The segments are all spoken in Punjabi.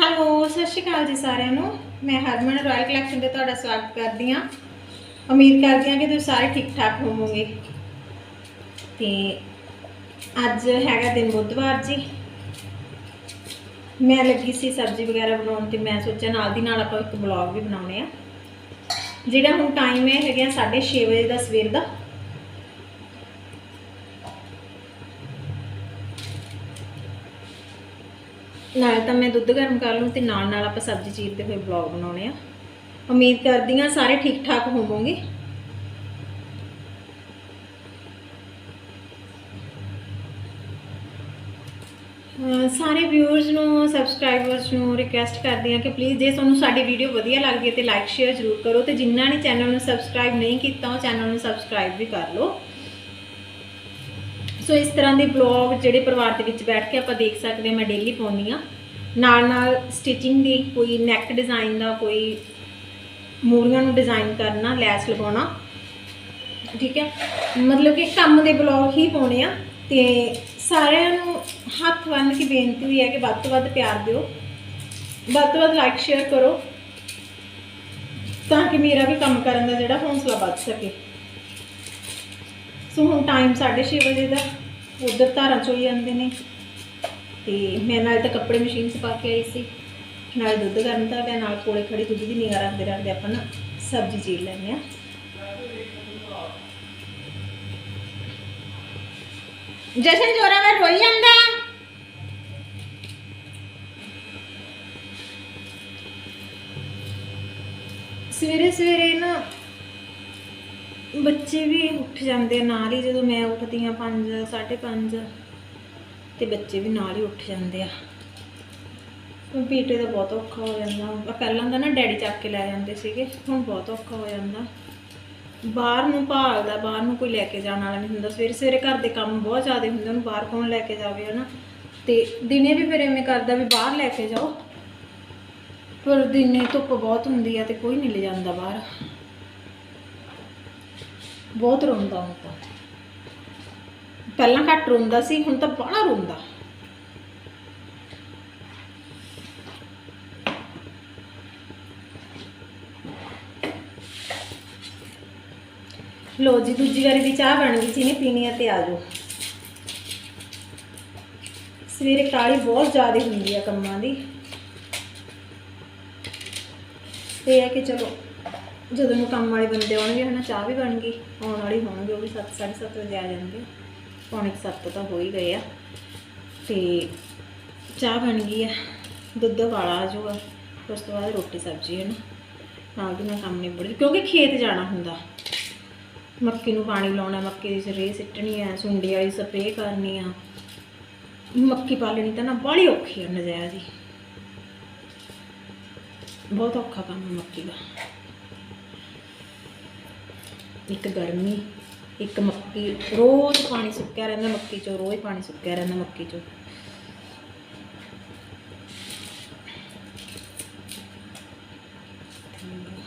ਹੈਲੋ, ਸਤਿ ਸ਼੍ਰੀ ਅਕਾਲ ਜੀ ਸਾਰਿਆਂ ਨੂੰ। ਮੈਂ ਹਰਮਨ ਰਾਇਲ ਕਲੈਕਸ਼ਨ ਤੇ ਤੁਹਾਡਾ ਸਵਾਗਤ ਕਰਦੀ ਹਾਂ। ਉਮੀਦ ਕਰਦੀ ਹਾਂ ਕਿ ਤੁਸੀਂ ਸਾਰੇ ਠੀਕ ਠਾਕ ਹੋਵੋਗੇ। ਤੇ ਅੱਜ ਹੈਗਾ ਦਿਨ ਬੁੱਧਵਾਰ ਜੀ। ਮੈਂ ਲੱਗੀ ਸੀ ਸਬਜ਼ੀ ਵਗੈਰਾ ਬਣਾਉਣ ਤੇ ਮੈਂ ਸੋਚਿਆ ਨਾਲ ਦੀ ਨਾਲ ਆਪਾਂ ਇੱਕ ਬਲੌਗ ਵੀ ਬਣਾਉਣੇ ਆ। ਜਿਹੜਾ ਹੁਣ ਟਾਈਮ ਹੈ, ਹੈਗਾ 6:30 ਵਜੇ ਦਾ ਸਵੇਰ ਦਾ। ਨਾਲ ਤਾਂ ਮੈਂ ਦੁੱਧ ਗਰਮ ਕਰ ਲੂੰ ਤੇ ਨਾਲ ਨਾਲ ਆਪਾਂ ਸਬਜ਼ੀ ਚੀਰਦੇ ਹੋਏ ਵਲੌਗ ਬਣਾਉਣੇ ਆ। ਉਮੀਦ ਕਰਦੀ ਹਾਂ ਸਾਰੇ ਠੀਕ ਠਾਕ ਹੋਵੋਗੇ ਸਾਰੇ ਵਿਊਅਰਸ ਨੂੰ ਸਬਸਕ੍ਰਾਈਬਰਸ ਨੂੰ ਰਿਕੁਐਸਟ ਕਰਦੀ ਹਾਂ ਕਿ ਪਲੀਜ਼ ਜੇ ਤੁਹਾਨੂੰ ਸਾਡੀ ਵੀਡੀਓ ਵਧੀਆ ਲੱਗਦੀ ਹੈ ਤੇ ਲਾਈਕ ਸ਼ੇਅਰ ਜ਼ਰੂਰ ਕਰੋ ਤੇ ਜਿਨ੍ਹਾਂ ਨੇ ਚੈਨਲ ਨੂੰ ਸਬਸਕ੍ਰਾਈਬ ਨਹੀਂ ਕੀਤਾ, ਉਹ ਚੈਨਲ ਨੂੰ ਸਬਸਕ੍ਰਾਈਬ ਵੀ ਕਰ ਲਓ। ਸੋ ਇਸ ਤਰ੍ਹਾਂ ਦੇ ਬਲੌਗ ਜਿਹੜੇ ਪਰਿਵਾਰ ਦੇ ਵਿੱਚ ਬੈਠ ਕੇ ਆਪਾਂ ਦੇਖ ਸਕਦੇ ਹਾਂ, ਮੈਂ ਡੇਲੀ ਪਾਉਂਦੀ ਆ ਨਾਲ ਨਾਲ ਸਟਿਚਿੰਗ ਦੀ ਕੋਈ ਨੈਕ ਡਿਜ਼ਾਈਨ ਦਾ ਕੋਈ ਮੂਰੀਆਂ ਨੂੰ ਡਿਜ਼ਾਈਨ ਕਰਨਾ, ਲੈਸ ਲਗਾਉਣਾ, ਠੀਕ ਹੈ? ਮਤਲਬ ਕਿ ਕੰਮ ਦੇ ਬਲੌਗ ਹੀ ਪਾਉਣੇ ਆ ਤੇ ਸਾਰਿਆਂ ਨੂੰ ਹੱਥ ਬੰਨ੍ਹ ਕੇ ਬੇਨਤੀ ਹੋਈ ਹੈ ਕਿ ਵੱਧ ਤੋਂ ਵੱਧ ਪਿਆਰ ਦਿਓ। ਵੱਧ ਤੋਂ ਵੱਧ ਲਾਈਕ ਸ਼ੇਅਰ ਕਰੋ ਤਾਂ ਕਿ ਮੇਰਾ ਵੀ ਕੰਮ ਕਰਨ ਦਾ ਜਿਹੜਾ ਹੌਸਲਾ ਵੱਧ ਸਕੇ। ਸੋ ਹੁਣ ਟਾਈਮ 6:30 ਵਜੇ ਦਾ, ਉਧਰ ਧਾਰਾਂ ਚੋਈ ਜਾਂਦੇ ਨੇ। ਤੇ ਮੈਂ ਨਾਲ ਤਾਂ ਕੱਪੜੇ ਮਸ਼ੀਨ 'ਚ ਪਾ ਕੇ ਆਈ ਸੀ। ਨਾਲ ਦੁੱਧ ਗਰਮ ਤਾਂ ਪਿਆ ਨਾਲ ਕੋਲੇ ਖੜੀ ਦੁੱਧ ਦੀ ਨਿਗਾਹ ਰੱਖਦੇ ਰੱਖਦੇ ਆਪਾਂ ਨਾ ਸਬਜ਼ੀ ਚੀਰ ਲੈਂਦੇ ਆ ਜਸ਼ਨ ਜੋਰਾ, ਮੈਂ ਰੋਈ ਜਾਂਦਾ ਸਵੇਰੇ ਸਵੇਰੇ ਨਾ ਬੱਚੇ ਵੀ ਉੱਠ ਜਾਂਦੇ ਆ ਨਾਲ ਹੀ, ਜਦੋਂ ਮੈਂ ਉੱਠਦੀ ਆ 5 5:30 ਤੇ ਬੱਚੇ ਵੀ ਨਾਲ ਹੀ ਉੱਠ ਜਾਂਦੇ ਆ। ਬੇਟੇ ਦਾ ਬਹੁਤ ਔਖਾ ਹੋ ਜਾਂਦਾ। ਪਹਿਲਾਂ ਤਾਂ ਨਾ ਡੈਡੀ ਚੱਕ ਕੇ ਲੈ ਜਾਂਦੇ ਸੀਗੇ, ਹੁਣ ਬਹੁਤ ਔਖਾ ਹੋ ਜਾਂਦਾ। ਬਾਹਰ ਨੂੰ ਭਾਲਦਾ, ਬਾਹਰ ਨੂੰ ਕੋਈ ਲੈ ਕੇ ਜਾਣ ਵਾਲਾ ਨਹੀਂ ਹੁੰਦਾ। ਸਵੇਰੇ ਸਵੇਰੇ ਘਰ ਦੇ ਕੰਮ ਬਹੁਤ ਜ਼ਿਆਦਾ ਹੁੰਦੇ ਉਹਨੂੰ ਬਾਹਰ ਕੌਣ ਲੈ ਕੇ ਜਾਵੇ, ਹਨਾ? ਤੇ ਦਿਨੇ ਵੀ ਫਿਰ ਐਵੇਂ ਕਰਦਾ ਵੀ ਬਾਹਰ ਲੈ ਕੇ ਜਾਓ। ਪਰ ਦਿਨੇ ਧੁੱਪ ਬਹੁਤ ਹੁੰਦੀ ਆ ਤੇ ਕੋਈ ਨਹੀਂ ਲੈ ਜਾਂਦਾ ਬਾਹਰ। ਬਹੁਤ ਰੋਂਦਾ ਹੁਣ ਤਾਂ। ਪਹਿਲਾਂ ਘੱਟ ਰੋਂਦਾ ਸੀ, ਹੁਣ ਤਾਂ ਬੜਾ ਰੋਂਦਾ। ਲੋ ਜੀ, ਦੂਜੀ ਵਾਰੀ ਦੀ ਚਾਹ ਬਣ ਗਈ ਜਿਹਨੇ ਪੀਣੀ ਆ ਤੇ ਆ ਜਾਓ। ਸਵੇਰੇ ਕਾਲੀ ਬਹੁਤ ਜ਼ਿਆਦਾ ਹੁੰਦੀ ਆ ਕੰਮਾਂ ਦੀ। ਤੇ ਇਹ ਹੈ ਕਿ ਚਲੋ ਜਦੋਂ ਨੂੰ ਕੰਮ ਵਾਲੇ ਬੰਦੇ ਆਉਣਗੇ ਹਨਾ, ਚਾਹ ਵੀ ਬਣ ਗਈ, ਆਉਣ ਵਾਲੀ ਹੋਣਗੇ, ਉਹ ਵੀ 7:30 ਵਜੇ ਆ ਜਾਣਗੇ। ਪੌਣੇ 7 ਤਾਂ ਹੋ ਹੀ ਗਏ ਆ। ਤੇ ਚਾਹ ਬਣ ਗਈ ਆ, ਦੁੱਧ ਵਾਲਾ ਆ ਜਾਊਗਾ, ਉਸ ਤੋਂ ਬਾਅਦ ਰੋਟੀ, ਸਬਜ਼ੀ ਹੈ ਨਾ। ਨਾਲ ਦੀ ਨਾਲ ਕੰਮ ਨਿਬੜ ਜੂ ਕਿਉਂਕਿ ਖੇਤ ਜਾਣਾ ਹੁੰਦਾ। ਮੱਕੀ ਨੂੰ ਪਾਣੀ ਲਾਉਣਾ, ਮੱਕੀ ਦੀ ਸਰੇ ਸਿੱਟਣੀ ਆ, ਸੁੰਡੀ ਵਾਲੀ ਸਪਰੇਅ ਕਰਨੀ ਆ। ਮੱਕੀ ਪਾਲਣੀ ਤਾਂ ਨਾ ਬੜੀ ਔਖੀ ਆ, ਨਜ਼ਾਇਜ਼ ਜੀ ਬਹੁਤ ਔਖਾ ਕੰਮ ਮੱਕੀ ਦਾ। ਇੱਕ ਗਰਮੀ, ਇੱਕ ਮੱਕੀ, ਰੋਜ਼ ਪਾਣੀ ਸੁੱਕਿਆ ਰਹਿੰਦਾ ਮੱਕੀ ਚੋਂ, ਰੋਜ਼ ਪਾਣੀ ਸੁੱਕਿਆ ਰਹਿੰਦਾ ਮੱਕੀ ਚੋਂ।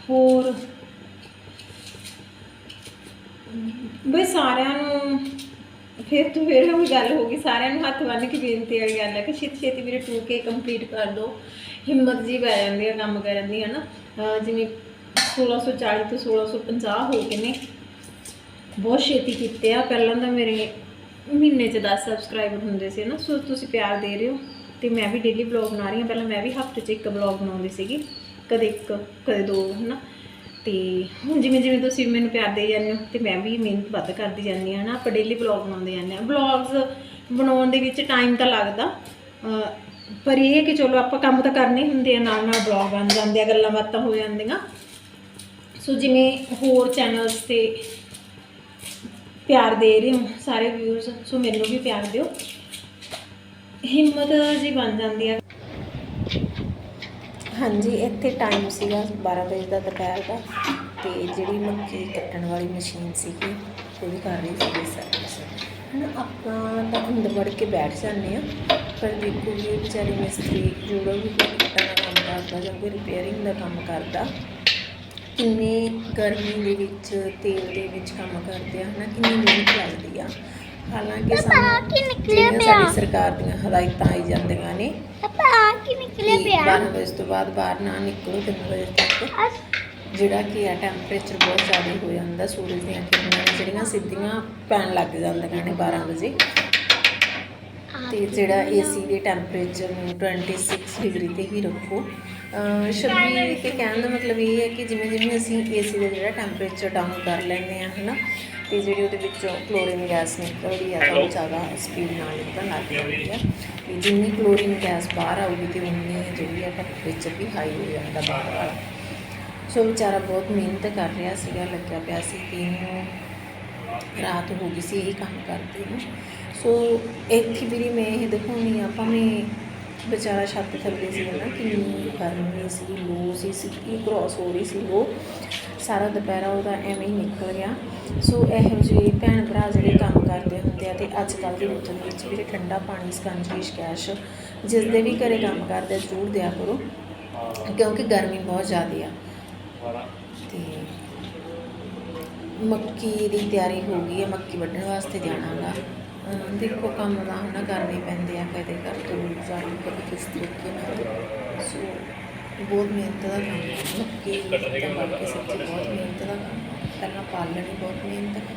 ਹੋਰ? ਬਈ ਸਾਰਿਆਂ ਨੂੰ, ਫਿਰ ਤੋਂ, ਫਿਰ ਉਹ ਗੱਲ ਹੋ ਗਈ, ਸਾਰਿਆਂ ਨੂੰ ਹੱਥ ਬੰਨ੍ਹ ਕੇ ਬੇਨਤੀ ਵਾਲੀ ਗੱਲ ਹੈ ਕਿ ਛੇਤੀ ਛੇਤੀ ਮੇਰੇ 2K ਕੰਪਲੀਟ ਕਰ ਦਿਓ ਹਿੰਮਤ ਜੀ ਪੈ ਜਾਂਦੀ ਹੈ ਕੰਮ ਕਰਨ ਦੀ, ਹਨਾ? ਅਹ ਜਿਵੇਂ 1640 ਤੋਂ 1650 ਹੋ ਗਏ ਨੇ। ਬਹੁਤ ਛੇਤੀ ਕੀਤੇ ਆ। ਪਹਿਲਾਂ ਤਾਂ ਮੇਰੇ ਮਹੀਨੇ 'ਚ 10 ਸਬਸਕ੍ਰਾਈਬਰ ਹੁੰਦੇ ਸੀ ਨਾ, ਸੋ ਤੁਸੀਂ ਪਿਆਰ ਦੇ ਰਹੇ ਹੋ। ਤੇ ਮੈਂ ਵੀ ਡੇਲੀ ਬਲੌਗ ਬਣਾ ਰਹੀ ਹਾਂ। ਪਹਿਲਾਂ ਮੈਂ ਵੀ ਹਫ਼ਤੇ 'ਚ ਇੱਕ ਬਲੌਗ ਬਣਾਉਂਦੀ ਸੀਗੀ। ਕਦੇ ਇੱਕ, ਕਦੇ ਦੋ, ਹਨਾ। ਤੇ ਹੁਣ ਜਿਵੇਂ ਜਿਵੇਂ ਤੁਸੀਂ ਮੈਨੂੰ ਪਿਆਰ ਦੇ ਜਾਂਦੇ ਹੋ, ਤੇ ਮੈਂ ਵੀ ਮਿਹਨਤ ਵੱਧ ਕਰਦੀ ਜਾਂਦੀ ਹਾਂ ਨਾ ਆਪਾਂ ਡੇਲੀ ਬਲੌਗ ਬਣਾਉਂਦੇ ਜਾਂਦੇ ਹਾਂ। ਬਲੌਗਸ ਬਣਾਉਣ ਦੇ ਵਿੱਚ ਟਾਈਮ ਤਾਂ ਲੱਗਦਾ। ਪਰ ਇਹ ਹੈ ਕਿ ਚਲੋ ਆਪਾਂ ਕੰਮ ਤਾਂ ਕਰਨੇ ਹੁੰਦੇ ਆ ਨਾਲ ਨਾਲ ਬਲੌਗ ਬਣ ਜਾਂਦੇ ਆ ਗੱਲਾਂ ਬਾਤਾਂ ਹੋ ਜਾਂਦੀਆਂ। ਸੋ ਜਿਵੇਂ ਹੋਰ ਚੈਨਲਸ ਤੇ ਪਿਆਰ ਦੇ ਰਹੇ ਹੋ, ਸਾਰੇ ਵਿਊਜ਼ ਸੋ ਮੈਨੂੰ ਵੀ ਪਿਆਰ ਦਿਓ। ਹਿੰਮਤ ਜੀ ਬਣ ਜਾਂਦੀ ਆ। ਹਾਂਜੀ, ਇੱਥੇ ਟਾਈਮ ਸੀਗਾ 12 ਵਜੇ ਦਾ ਦੁਪਹਿਰ ਦਾ, ਤੇ ਜਿਹੜੀ ਮੱਕੀ ਕੱਟਣ ਵਾਲੀ ਮਸ਼ੀਨ ਸੀਗੀ, ਉਹ ਵੀ ਕਰ ਰਹੀ ਸੀ ਸਰਵਿਸ ਹਨਾ, ਆਪਾਂ ਤਾਂ ਅੰਦਰ ਵੜ ਕੇ ਬੈਠ ਜਾਂਦੇ ਆ ਪਰ ਦੇਖੋ ਵੀ ਇਹ ਵਿਚਾਰੀ ਮਿਸਤਰੀ ਜਿਹੜਾ ਵੀ ਕੱਟਣ ਦਾ ਕੰਮ ਕਰਦਾ ਜਾਂ ਕੋਈ ਰਿਪੇਅਰਿੰਗ ਦਾ ਕੰਮ ਕਰਦਾ ਕਿੰਨੇ ਗਰਮੀ ਦੇ ਵਿੱਚ ਤੇਲ ਦੇ ਵਿੱਚ ਕੰਮ ਕਰਦੇ ਆ ਹਨਾ? ਕਿੰਨੀ ਮਿਹਨਤ ਲੱਗਦੀ ਆ। ਹਾਲਾਂਕਿ ਸਾਨੂੰ ਜਿਹੜੀਆਂ ਸਾਡੀ ਸਰਕਾਰ ਦੀਆਂ ਹਦਾਇਤਾਂ ਆਈ ਜਾਂਦੀਆਂ ਨੇ ਪਾਪਾ ਆ ਕੀ ਨਿਕਲਿਆ ਕਿ ਪਿਆ? 12 ਵਜੇ ਤੋਂ ਬਾਅਦ ਬਾਹਰ ਨਾ ਨਿਕਲੋ 3 ਵਜੇ ਤੱਕ। ਜਿਹੜਾ ਕਿ ਆ ਟੈਂਪਰੇਚਰ ਬਹੁਤ ਜ਼ਿਆਦਾ ਹੋ ਜਾਂਦਾ ਸੂਰਜ ਦੀਆਂ ਕਿਰਨਾਂ ਜਿਹੜੀਆਂ ਸਿੱਧੀਆਂ ਪੈਣ ਲੱਗ ਜਾਂਦੀਆਂ ਨੇ 12 ਵਜੇ। ਤੇ ਜਿਹੜਾ ਏਸੀ ਦੇ ਟੈਂਪਰੇਚਰ ਨੂੰ 26 ਡਿਗਰੀ ਤੇ ਹੀ ਰੱਖੋ। ਅਹ ਸ਼ਬੀ ਤੇ ਕਹਿਣ ਦਾ ਮਤਲਬ ਇਹ ਹੈ ਕਿ ਜਿਵੇਂ ਜਿਵੇਂ ਅਸੀਂ ਏਸੀ ਦਾ ਜਿਹੜਾ ਟੈਂਪਰੇਚਰ ਡਾਊਨ ਕਰ ਲੈਂਦੇ ਆ ਹਨਾ ਤੇ ਜਿਹੜੀ ਉਹਦੇ ਵਿੱਚੋਂ ਕਲੋਰੀਨ ਗੈਸ ਨਿਕਲਦੀ ਆ ਤਾਂ ਉਹ ਜ਼ਿਆਦਾ ਸਪੀਡ ਨਾਲ ਨਿਕਲਣ ਲੱਗ ਜਾਂਦੀ ਆ। ਤੇ ਜਿੰਨੀ ਕਲੋਰੀਨ ਗੈਸ ਬਾਹਰ ਆਊਗੀ ਤੇ ਉਨੀ ਜਿਹੜੀ ਆ ਟੈਂਪਰੇਚਰ ਵੀ ਹਾਈ ਹੋ ਜਾਂਦਾ ਬਾਹਰ ਵਾਲਾ ਸੋ ਵਿਚਾਰਾ ਬਹੁਤ ਮਿਹਨਤ ਕਰ ਰਿਹਾ ਸੀਗਾ ਲੱਗਿਆ ਪਿਆ ਸੀ ਕਿ ਇਹਨੂੰ ਰਾਤ ਹੋ ਗਈ ਸੀ ਇਹ ਕੰਮ ਕਰਦੇ ਨੂੰ। ਸੋ ਇੱਥੇ ਵੀ ਮੈਂ ਇਹ ਦਿਖਾਉਣੀ ਆ ਭਾਵੇਂ ਵਿਚਾਰਾ ਛੱਤ ਥੱਲੇ ਸੀ ਨਾ, ਕਿੰਨੀ ਗਰਮੀ ਸੀ, ਲੋ ਸੀ, ਸਿੱਧੀ ਕ੍ਰੋਸ ਹੋ ਰਹੀ ਸੀ ਲੋ ਸਾਰਾ ਦੁਪਹਿਰਾ ਉਹਦਾ ਐਵੇਂ ਹੀ ਨਿਕਲ ਗਿਆ। ਸੋ ਇਹੋ ਜਿਹੇ ਭੈਣ ਭਰਾ ਜਿਹੜੇ ਕੰਮ ਕਰਦੇ ਹੁੰਦੇ ਆ ਤੇ ਅੱਜ ਕੱਲ੍ਹ ਦੇ ਰੁੱਤ ਵਿੱਚ ਵੀ ਠੰਡਾ ਪਾਣੀ ਸਕੰਜਵੀ ਸ਼ਕੈਸ਼ ਜਿਸ ਦੇ ਵੀ ਘਰੇ ਕੰਮ ਕਰਦੇ ਜ਼ਰੂਰ ਦਿਆ ਕਰੋ, ਕਿਉਂਕਿ ਗਰਮੀ ਬਹੁਤ ਜ਼ਿਆਦਾ ਆ। ਤੇ ਮੱਕੀ ਦੀ ਤਿਆਰੀ ਹੋ ਗਈ ਹੈ ਮੱਕੀ ਵੱਢਣ ਵਾਸਤੇ ਜਾਣਾਗਾ ਦੇਖੋ ਕੰਮ ਦਾ ਹਨਾ ਕਰਨੇ ਪੈਂਦੇ ਆ ਕਦੇ ਘਰ ਤੋਂ ਜਾਣ ਕਦੇ ਕਿਸ ਤਰੀਕੇ ਨਾਲ। ਸੋ ਬਹੁਤ ਮਿਹਨਤ ਦਾ ਕੰਮ ਹੈ। ਮੱਕੀ ਤਾਂ ਬਾਕੀ ਸੱਚੀ ਬਹੁਤ ਮਿਹਨਤ ਦਾ ਕੰਮ ਪਹਿਲਾਂ ਪਾਲਣ ਹੀ ਬਹੁਤ ਮਿਹਨਤ ਹੈ।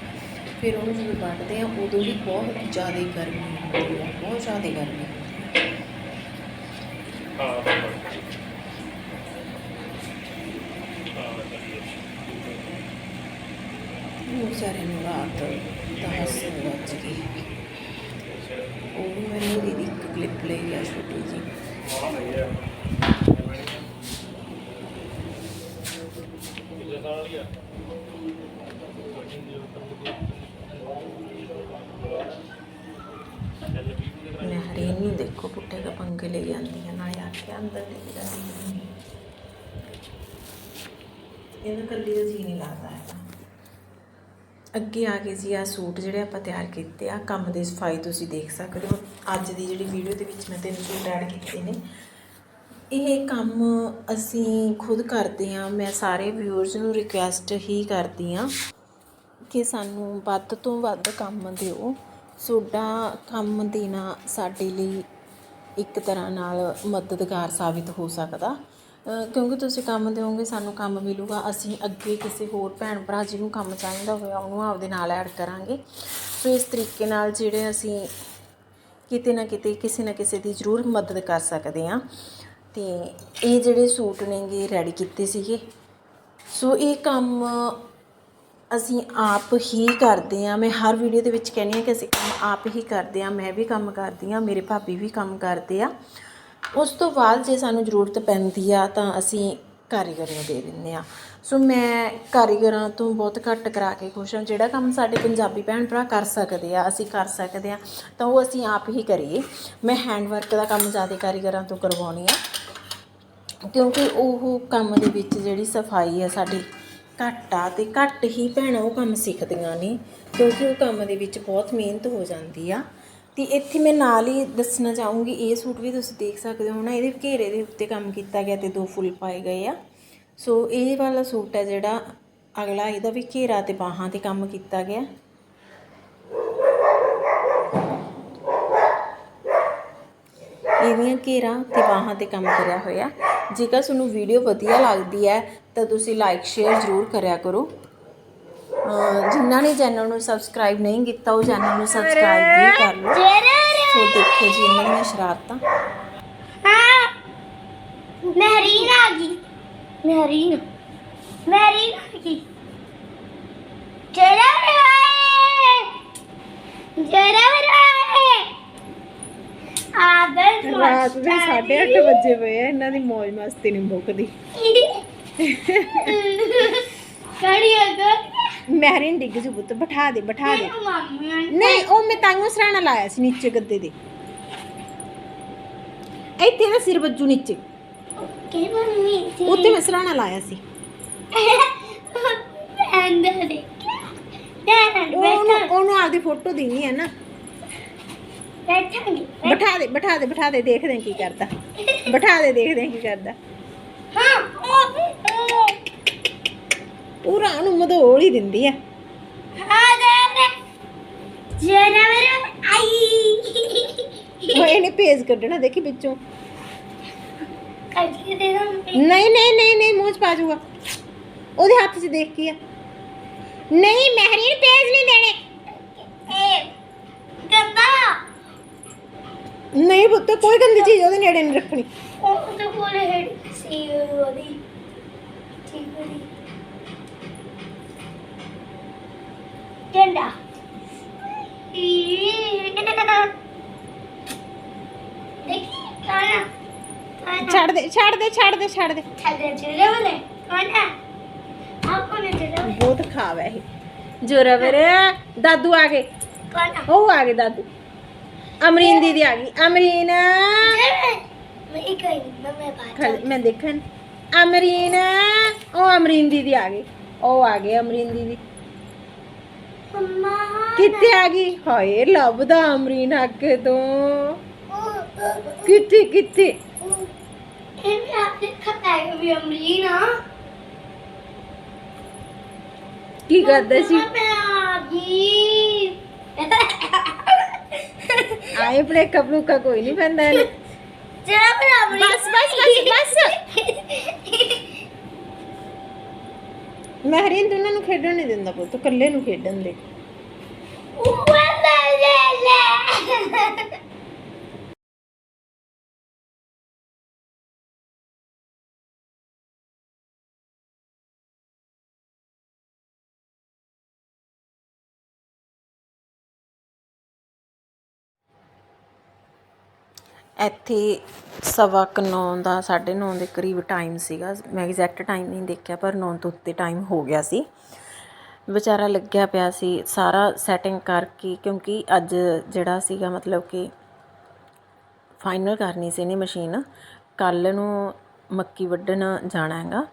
ਫਿਰ ਉਹਨੂੰ ਜਦੋਂ ਵੱਢਦੇ ਆ ਉਦੋਂ ਵੀ ਬਹੁਤ ਜ਼ਿਆਦਾ ਗਰਮੀ ਹੁੰਦੀ ਹੈ। ਬਹੁਤ ਜ਼ਿਆਦਾ ਗਰਮੀ ਹੁੰਦੀ ਹੈ। ਉਹ ਸਾਰੇ ਨੂੰ ਰਾਤ ਦਸ ਵੱਜ ਗਏ ਉਹ ਵੀ ਮੈਨੂੰ ਦੀਦੀ ਇੱਕ ਕਲਿੱਪ ਲਈ ਆ ਛੋਟੀ ਜੀ ਮੈਂ ਹਰੇਨ ਦੇਖੋ ਪੁੱਟੇ ਦਾ ਪੰਗੇ ਲਈ ਜਾਂਦੀ ਨਾਲੇ ਆ ਕੇ ਅੰਦਰ ਲੈ ਜਾਂਦੀ ਇਹਨਾਂ ਕੱਲੀ ਦਾ ਜੀ ਨਹੀਂ ਲੱਗਦਾ ਹੈਗਾ। ਅੱਗੇ ਆ ਗਏ ਜੀ ਆ ਸੂਟ ਜਿਹੜੇ ਆਪਾਂ ਤਿਆਰ ਕੀਤੇ ਆ ਕੰਮ ਦੀ ਸਫ਼ਾਈ ਤੁਸੀਂ ਦੇਖ ਸਕਦੇ ਹੋ। ਅੱਜ ਦੀ ਜਿਹੜੀ ਵੀਡੀਓ ਦੇ ਵਿੱਚ ਮੈਂ ਤਿੰਨ ਸੂਟ ਐਡ ਕੀਤੇ ਨੇ। ਇਹ ਕੰਮ ਅਸੀਂ ਖੁਦ ਕਰਦੇ ਆ ਮੈਂ ਸਾਰੇ ਵਿਊਅਰਸ ਨੂੰ ਰਿਕੁਐਸਟ ਹੀ ਕਰਦੀ ਆ ਕਿ ਸਾਨੂੰ ਵੱਧ ਤੋਂ ਵੱਧ ਕੰਮ ਦਿਓ। ਤੁਹਾਡਾ ਕੰਮ ਦੇਣਾ ਸਾਡੇ ਲਈ ਇੱਕ ਤਰ੍ਹਾਂ ਨਾਲ ਮਦਦਗਾਰ ਸਾਬਿਤ ਹੋ ਸਕਦਾ। ਕਿਉਂਕਿ ਤੁਸੀਂ ਕੰਮ ਦਿਓਗੇ, ਸਾਨੂੰ ਕੰਮ ਮਿਲੂਗਾ, ਅਸੀਂ ਅੱਗੇ ਕਿਸੇ ਹੋਰ ਭੈਣ ਭਰਾ ਜਿਹਨੂੰ ਕੰਮ ਚਾਹੀਦਾ ਹੋਇਆ ਉਹਨੂੰ ਆਪਦੇ ਨਾਲ ਐਡ ਕਰਾਂਗੇ। ਸੋ ਇਸ ਤਰੀਕੇ ਨਾਲ ਜਿਹੜੇ ਅਸੀਂ ਕਿਤੇ ਨਾ ਕਿਤੇ, ਕਿਸੇ ਨਾ ਕਿਸੇ ਦੀ ਜ਼ਰੂਰ ਮਦਦ ਕਰ ਸਕਦੇ ਹਾਂ। ਤੇ ਇਹ ਜਿਹੜੇ ਸੂਟ ਨੇਗੇ ਰੈਡੀ ਕੀਤੇ ਸੀਗੇ। ਸੋ ਇਹ ਕੰਮ ਅਸੀਂ ਆਪ ਹੀ ਕਰਦੇ ਆ ਮੈਂ ਹਰ ਵੀਡੀਓ ਦੇ ਵਿੱਚ ਕਹਿੰਦੀ ਆ ਕਿ ਅਸੀਂ ਕੰਮ ਆਪ ਹੀ ਕਰਦੇ ਆ ਮੈਂ ਵੀ ਕੰਮ ਕਰਦੀ ਆ ਮੇਰੇ ਭਾਬੀ ਵੀ ਕੰਮ ਕਰਦੇ ਆ। ਉਸ ਤੋਂ ਬਾਅਦ ਜੇ ਸਾਨੂੰ ਜ਼ਰੂਰਤ ਪੈਂਦੀ ਆ ਤਾਂ ਅਸੀਂ ਕਾਰੀਗਰ ਨੂੰ ਦੇ ਦਿੰਦੇ ਆ। ਸੋ ਮੈਂ ਕਾਰੀਗਰਾਂ ਤੋਂ ਬਹੁਤ ਘੱਟ ਕਰਾ ਕੇ ਖੁਸ਼ ਹਾਂ। ਜਿਹੜਾ ਕੰਮ ਸਾਡੇ ਪੰਜਾਬੀ ਭੈਣ ਭਰਾ ਕਰ ਸਕਦੇ ਆ, ਅਸੀਂ ਕਰ ਸਕਦੇ ਆ, ਤਾਂ ਉਹ ਅਸੀਂ ਆਪ ਹੀ ਕਰੀਏ। ਮੈਂ ਹੈਂਡ ਵਰਕ ਦਾ ਕੰਮ ਜ਼ਿਆਦਾ ਕਾਰੀਗਰਾਂ ਤੋਂ ਕਰਵਾਉਣੀ ਆ, ਕਿਉਂਕਿ ਉਹ ਕੰਮ ਦੇ ਵਿੱਚ ਜਿਹੜੀ ਸਫ਼ਾਈ ਆ ਸਾਡੀ ਘੱਟ ਆ ਤੇ ਘੱਟ ਹੀ ਭੈਣਾਂ ਉਹ ਕੰਮ ਸਿੱਖਦੀਆਂ ਨੇ, ਕਿਉਂਕਿ ਉਹ ਕੰਮ ਦੇ ਵਿੱਚ ਬਹੁਤ ਮਿਹਨਤ ਹੋ ਜਾਂਦੀ ਆ। ਤੇ ਇੱਥੇ ਮੈਂ ਨਾਲ ਹੀ ਦੱਸਣਾ ਚਾਹੂੰਗੀ, ਇਹ ਸੂਟ ਵੀ ਤੁਸੀਂ ਦੇਖ ਸਕਦੇ ਹੋ ਨਾ, ਇਹਦੇ ਘੇਰੇ ਦੇ ਉੱਤੇ ਕੰਮ ਕੀਤਾ ਗਿਆ ਤੇ ਦੋ ਫੁੱਲ ਪਾਏ ਗਏ ਆ। ਸੋ ਇਹ ਵਾਲਾ ਸੂਟ ਹੈ ਜਿਹੜਾ ਅਗਲਾ, ਇਹਦਾ ਵੀ ਘੇਰਾ ਤੇ ਬਾਹਾਂ ਤੇ ਕੰਮ ਕੀਤਾ ਗਿਆ। ਇਹਦੀਆਂ ਘੇਰਾ ਤੇ ਬਾਹਾਂ ਤੇ ਕੰਮ ਕਰਿਆ ਹੋਇਆ। ਜੇਕਰ ਤੁਹਾਨੂੰ ਵੀਡੀਓ ਵਧੀਆ ਲੱਗਦੀ ਹੈ, ਤਾਂ ਤੁਸੀਂ ਲਾਈਕ ਸ਼ੇਅਰ ਜ਼ਰੂਰ ਕਰਿਆ ਕਰੋ। ਜਿਨ੍ਹਾਂ ਨੇ ਚੈਨਲ ਨੂੰ ਸਬਸਕ੍ਰਾਈਬ ਨਹੀਂ ਕੀਤਾ ਉਹ ਚੈਨਲ ਨੂੰ ਸਬਸਕ੍ਰਾਈਬ ਵੀ ਕਰ ਲਓ। ਸੋ ਦੇਖੋ ਜੀ ਇਹਨਾਂ ਦੀਆਂ ਸ਼ਰਾਰਤਾਂ। ਹਾਂ ਮਹਿਰੀਨ ਆ ਗਈ। ਮਹਿਰੀਨ ਮਹਿਰੀਨ ਆ। ਗਈ। ਜਰਾ ਰਾਏ ਜਰਾ ਰਾਏ ਆਦਰ ਰਾਤ ਦੇ 8:30 ਵਜੇ ਪਏ ਆ ਇਹਨਾਂ ਦੀ ਮौज ਮਸਤੀ ਨਹੀਂ ਮੁੱਕਦੀ। ਕੜੀ ਅਗਰ ਮਹਿਰੀਨ ਡਿੱਗ ਜੂ ਪੁੱਤ ਬਿਠਾ ਦੇ ਬਿਠਾ ਦੇ। ਨਹੀਂ ਉਹ ਮੈਂ ਤਾਂਗੋ ਸਰਾਣਾ ਲਾਇਆ ਸੀ ਨੀਚੇ ਗੱਦੇ ਦੇ। ਇੱਥੇ ਨਾ ਸਿਰ ਵੱਜੂ ਨੀਚੇ। ਕਿ ਮੰਮੀ ਸੀ ਉੱਤੇ ਮੈਂ ਸਰਾਣਾ ਲਾਇਆ ਸੀ। ਅੰਦਰ ਦੇਖਿਆ। ਉਹਨੂੰ ਆਪਦੀ ਫੋਟੋ ਦੇਣੀ ਹੈ ਨਾ। ਬੈਠਾਂਗੀ। ਬਿਠਾ ਦੇ ਬਿਠਾ ਦੇ ਬਿਠਾ ਦੇ ਦੇਖਦੇ ਕੀ ਕਰਦਾ। ਬਿਠਾ ਦੇ ਦੇਖਦੇ ਕੀ ਕਰਦਾ ਹਾਂ ਉਹ ਪੂਰਾ ਉਹਨੂੰ ਮਧੋਲ ਹੀ ਦਿੰਦੀ ਆ। ਆ ਆਈ ਉਹ ਇਹਨੇ ਪੇਜ ਕੱਢਣਾ ਦੇਖੀ ਵਿੱਚੋਂ। ਕੱਢ ਕੇ ਦੇ ਦਾਂ ਨਹੀਂ ਨਹੀਂ ਨਹੀਂ ਨਹੀਂ, ਮੂੰਹ ਚ ਪਾ ਜਾਊਗਾ ਉਹਦੇ ਹੱਥ 'ਚ ਦੇਖ ਕੀ ਆ। ਨਹੀਂ ਮਹਿਰੀਨ ਪੇਜ ਨਹੀਂ ਦੇਣੇ। ਇਹ ਗੰਦਾ ਨਹੀਂ ਪੁੱਤ, ਕੋਈ ਗੰਦੀ ਚੀਜ਼ ਉਹਦੇ ਨੇੜੇ ਨਹੀਂ ਰੱਖਣੀ। ਉਹ ਤਾਂ ਕੋਲੇ ਹੈਡ ਸੀ ਉਹਦੀ। ਠੀਕ ਹੈ ਡੰਡਾ ਦੇਖੀ ਕਾਣਾ ਕਾਣਾ ਛੱਡ ਦੇ ਛੱਡ ਦੇ ਛੱਡ ਦੇ ਛੱਡ ਦੇ ਛੱਡ ਚਲੇ ਬਲੇ ਕਾਣਾ ਆਪਕੋ ਨੇ ਚਲੇ ਬਲੇ ਬਹੁਤ ਖਾਵਾ ਇਹ ਜੋਰਾਵਰ ਦਾਦੂ ਆ ਗਏ। ਕਾਣਾ ਉਹ ਆ ਗਏ ਦਾਦੂ। ਅਮਰੀਨ ਦੀਦੀ ਆ ਗਈ। ਅਮਰੀਨ। ਮੈਂ ਇੱਕ ਹੀ ਮੈਂ ਬਾਤ ਮੈਂ ਦੇਖਣ। ਅਮਰੀਨ। ਉਹ ਅਮਰੀਨ ਦੀਦੀ ਆ ਗਈ ਉਹ ਆ ਗਏ ਅਮਰੀਨ ਦੀਦੀ। ਕਿੱਥੇ ਆ ਗਈ ਹਾਏ ਲੱਭਦਾ ਅਮਰੀਨ ਅੱਗੇ ਤੋਂ ਕਿੱਥੇ ਕਿੱਥੇ ਇਹ ਵੀ ਆਪਨੇ ਖਤਾਇਆ ਵੀ ਅਮਰੀਨਾ ਕੀ ਕਰਦਾ ਸੀ ਮੈਂ ਆ ਗਈ ਆਏ ਪਲੇ ਕਪੜੂ ਕਾ ਕੋਈ ਨਹੀਂ ਪੈਂਦਾ ਇਹਨੂੰ ਜਰਾ ਮੇਰਾ ਅਮਰੀਨਾ ਬਸ, ਬਸ, ਬਸ, ਮੈਂ ਤੂੰ ਇਹਨਾਂ ਨੂੰ ਖੇਡਣ ਨਹੀਂ ਦਿੰਦਾ ਪੁੱਤ, ਇਕੱਲੇ ਨੂੰ ਖੇਡਣ ਦੇ। ਉਹ ਲੈ ਲੈ। ਇੱਥੇ ਸਵਾ ਕੁ ਨੌ ਦਾ 9:30 ਦੇ ਕਰੀਬ ਟਾਈਮ ਸੀਗਾ। ਮੈਂ ਐਗਜ਼ੈਕਟ ਟਾਈਮ ਨਹੀਂ ਦੇਖਿਆ, ਪਰ ਨੌ ਤੋਂ ਉੱਤੇ ਟਾਈਮ ਹੋ ਗਿਆ ਸੀ। ਵਿਚਾਰਾ ਲੱਗਿਆ ਪਿਆ ਸੀ, ਸਾਰਾ ਸੈਟਿੰਗ ਕਰਕੇ, ਕਿਉਂਕਿ ਅੱਜ ਜਿਹੜਾ ਸੀਗਾ ਮਤਲਬ ਕਿ ਫਾਈਨਲ ਕਰਨੀ ਸੀ ਇਹਨੇ ਮਸ਼ੀਨ ਕੱਲ ਨੂੰ ਮੱਕੀ ਵੱਢਣ ਜਾਣਾ ਹੈਗਾ।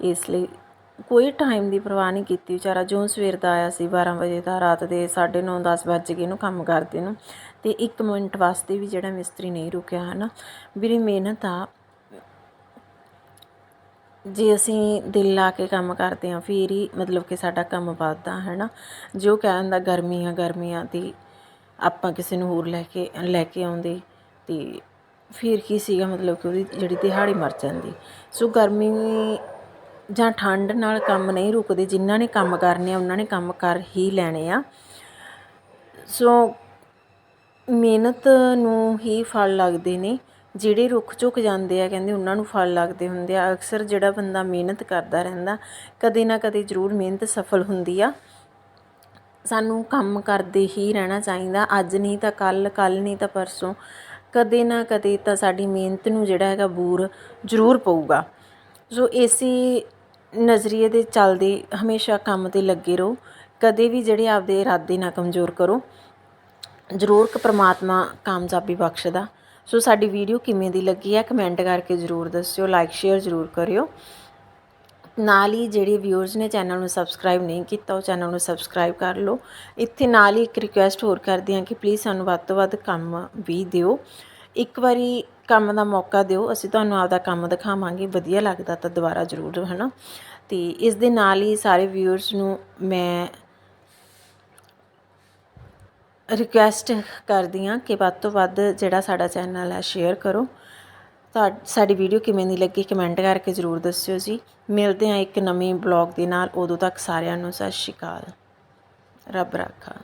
ਇਸ ਲਈ ਕੋਈ ਟਾਈਮ ਦੀ ਪਰਵਾਹ ਨਹੀਂ ਕੀਤੀ। ਵਿਚਾਰਾ ਜੋ ਸਵੇਰ ਦਾ ਆਇਆ ਸੀ 12 ਵਜੇ ਦਾ, ਰਾਤ ਦੇ 9:30 10 ਵੱਜ ਗਏ ਇਹਨੂੰ ਕੰਮ ਕਰਦੇ ਨੂੰ। ਅਤੇ ਇੱਕ ਮਿੰਟ ਵਾਸਤੇ ਵੀ ਜਿਹੜਾ ਮਿਸਤਰੀ ਨਹੀਂ ਰੁਕਿਆ ਹੈ ਨਾ ਵੀਰੇ ਮਿਹਨਤ ਆ ਜੇ ਅਸੀਂ ਦਿਲ ਲਾ ਕੇ ਕੰਮ ਕਰਦੇ ਹਾਂ, ਫਿਰ ਹੀ ਮਤਲਬ ਕਿ ਸਾਡਾ ਕੰਮ ਵੱਧਦਾ ਹੈ ਨਾ ਜੋ ਕਹਿੰਦਾ ਗਰਮੀ ਆ ਗਰਮੀਆਂ ਦੀ ਆਪਾਂ ਕਿਸੇ ਨੂੰ ਹੋਰ ਲੈ ਕੇ ਲੈ ਕੇ ਆਉਂਦੇ, ਤੇ ਫਿਰ ਕੀ ਸੀਗਾ? ਮਤਲਬ ਕਿ ਉਹਦੀ ਜਿਹੜੀ ਦਿਹਾੜੀ ਮਰ ਜਾਂਦੀ। ਸੋ ਗਰਮੀ ਜਾਂ ਠੰਡ ਨਾਲ ਕੰਮ ਨਹੀਂ ਰੁਕਦੇ, ਜਿਨ੍ਹਾਂ ਨੇ ਕੰਮ ਕਰਨੇ ਆ, ਉਹਨਾਂ ਨੇ ਕੰਮ ਕਰ ਹੀ ਲੈਣੇ ਆ। ਸੋ ਮਿਹਨਤ ਨੂੰ ਹੀ ਫਲ ਲੱਗਦੇ ਨੇ, ਜਿਹੜੇ ਰੁੱਖ ਝੁਕ ਜਾਂਦੇ ਆ, ਕਹਿੰਦੇ ਉਹਨਾਂ ਨੂੰ ਫਲ ਲੱਗਦੇ ਹੁੰਦੇ ਆ। ਅਕਸਰ ਜਿਹੜਾ ਬੰਦਾ ਮਿਹਨਤ ਕਰਦਾ ਰਹਿੰਦਾ, ਕਦੇ ਨਾ ਕਦੇ ਜ਼ਰੂਰ ਮਿਹਨਤ ਸਫਲ ਹੁੰਦੀ ਆ। ਸਾਨੂੰ ਕੰਮ ਕਰਦੇ ਹੀ ਰਹਿਣਾ ਚਾਹੀਦਾ। ਅੱਜ ਨਹੀਂ ਤਾਂ ਕੱਲ ਕੱਲ ਨਹੀਂ ਤਾਂ ਪਰਸੋਂ। ਕਦੇ ਨਾ ਕਦੇ ਤਾਂ ਸਾਡੀ ਮਿਹਨਤ ਨੂੰ ਜਿਹੜਾ ਹੈਗਾ ਬੂਰ ਜ਼ਰੂਰ ਪਊਗਾ। ਸੋ ਇਸੇ ਨਜ਼ਰੀਏ ਦੇ ਚੱਲਦੇ ਹਮੇਸ਼ਾ ਕੰਮ ਤੇ ਲੱਗੇ ਰਹੋ। ਕਦੇ ਵੀ ਜਿਹੜੇ ਆਪਦੇ ਇਰਾਦੇ ਨਾ ਕਮਜ਼ੋਰ ਕਰੋ। ਜ਼ਰੂਰ ਕਿ ਪ੍ਰਮਾਤਮਾ ਕਾਮਯਾਬੀ ਬਖਸ਼ਦਾ। ਸੋ ਸਾਡੀ ਵੀਡੀਓ ਕਿਵੇਂ ਦੀ ਲੱਗੀ ਹੈ ਕਮੈਂਟ ਕਰਕੇ ਜ਼ਰੂਰ ਦੱਸਿਓ ਲਾਈਕ ਸ਼ੇਅਰ ਜ਼ਰੂਰ ਕਰਿਓ। ਨਾਲ ਹੀ ਜਿਹੜੇ ਵਿਊਅਰਸ ਨੇ ਚੈਨਲ ਨੂੰ ਸਬਸਕ੍ਰਾਈਬ ਨਹੀਂ ਕੀਤਾ, ਉਹ ਚੈਨਲ ਨੂੰ ਸਬਸਕ੍ਰਾਈਬ ਕਰ ਲਓ। ਇੱਥੇ ਨਾਲ ਹੀ ਇੱਕ ਰਿਕੁਐਸਟ ਹੋਰ ਕਰਦੀ ਹਾਂ ਕਿ ਪਲੀਜ਼ ਸਾਨੂੰ ਵੱਧ ਤੋਂ ਵੱਧ ਕੰਮ ਵੀ ਦਿਓ। ਇੱਕ ਵਾਰੀ ਕੰਮ ਦਾ ਮੌਕਾ ਦਿਓ, ਅਸੀਂ ਤੁਹਾਨੂੰ ਆਪਦਾ ਕੰਮ ਦਿਖਾਵਾਂਗੇ। ਵਧੀਆ ਲੱਗਦਾ ਤਾਂ ਦੁਬਾਰਾ ਜ਼ਰੂਰ ਹੈ ਨਾ ਤੇ ਇਸ ਦੇ ਨਾਲ ਹੀ ਸਾਰੇ ਵਿਊਅਰਸ ਨੂੰ ਮੈਂ ਰਿਕੁਐਸਟ ਕਰਦੀ ਹਾਂ ਕਿ ਵੱਧ ਤੋਂ ਵੱਧ ਜਿਹੜਾ ਸਾਡਾ ਚੈਨਲ ਹੈ ਸ਼ੇਅਰ ਕਰੋ। ਤਾਂ ਸਾਡੀ ਵੀਡੀਓ ਕਿਵੇਂ ਦੀ ਲੱਗੀ ਕਮੈਂਟ ਕਰਕੇ ਜ਼ਰੂਰ ਦੱਸਿਓ ਜੀ। ਮਿਲਦੇ ਹਾਂ ਇੱਕ ਨਵੇਂ ਬਲੌਗ ਦੇ ਨਾਲ। ਉਦੋਂ ਤੱਕ ਸਾਰਿਆਂ ਨੂੰ ਸਤਿ ਸ਼੍ਰੀ ਅਕਾਲ। ਰੱਬ ਰਾਖਾ।